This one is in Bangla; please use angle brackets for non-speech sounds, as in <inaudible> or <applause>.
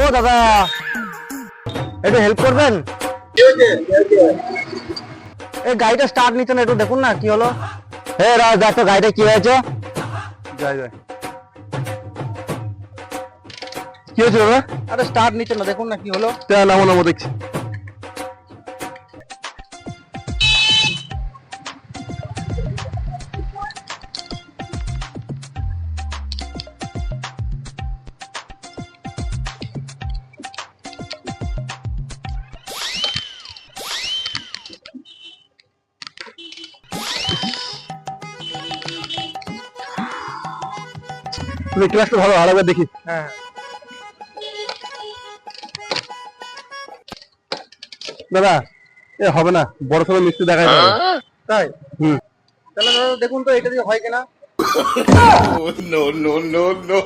ও দাদা একটু হেল্প করবেন? এই গাড়িটা স্টার্ট নিচ্ছে না একটু দেখুন না কি হলো? হে রাজ দেখো গাড়িটা কি হয়েছে। যাই যাই। কি হয়েছে দাদা? আরে স্টার্ট নিচ্ছে না দেখুন না কি হলো। নামো নামো দেখছি। তুমি ক্লাসটা ভালো ভালো করে দেখি। হ্যাঁ। দাদা এ হবে না বড় সড়ো মিস্ত্রি দেখাই যাবে তাই? হুম। তাহলে দাদা দেখুন তো এটা দিয়ে হয় কিনা। <laughs> No, no, no, no.